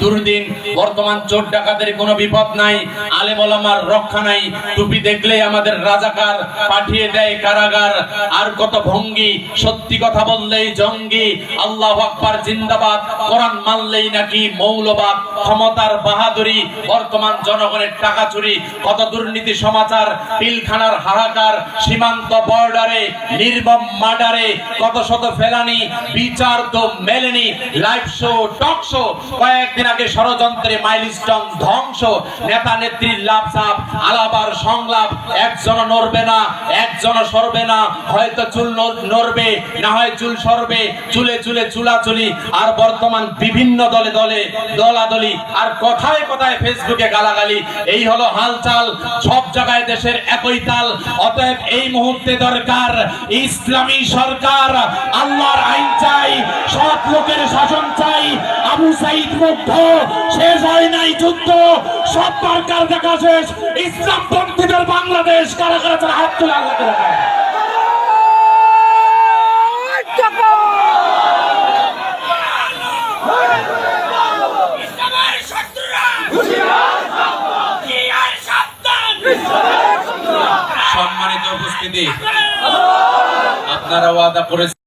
দুর্দিন, বর্তমান চোর ডাকাতের বিপদ নাই, আলেম ওলামার রক্ষা নাই। টুপি দেখলেই আমাদের রাজাকার পাঠিয়ে দেয় কারাগার। আর কত ভঙ্গি, সত্যি কথা বললেই জঙ্গি। আল্লাহ আকবার জিন্দাবাদ, কোরআন মানলেই নাকি মৌলবাদ। ক্ষমতার বাহাদুরি, বর্তমান জনগণের টাকা চুরি, কত দুর্নীতি সমাচার, পিলখানার হাহাকার, সীমান্ত বর্ডারে নির্মম মার্ডারে, কত শত ফেলানি, বিচার তো মেলেনি, লাইভ শো, টক শো কয়েকদিন আগে ষড়যন্ত্রে মাইলস্টোন ধ্বংস, নেতা নেত্রীর লাভ সাপ, আলাবার সংলাপ, একজন নড়বে না, একজন সরবে না, হয়তো চুল নড়বে, না হয় চুল সরবে, চুলে চুলে চুলাচুলি, আর বর্তমান বিভিন্ন দলে দলে দলাদলি, আর কথায় কথায় ফেসবুকে গালাগালি। এই হলো হালচাল, সব জায়গায় দেশের একই তাল, অতএব এই মুহূর্তে দরকার ইসলামী সরকার। আল্লাহর আইন চাই, সৎ লোকের শাসন চাই সাইদ নাই যুদ্ধ। সব দেখা শেষ। ইসলাম পন্থীদের বাংলাদেশ কারা কারা হাত তুলে সম্মানিত উপস্থিতি, আপনারা ওয়াদা করেছেন।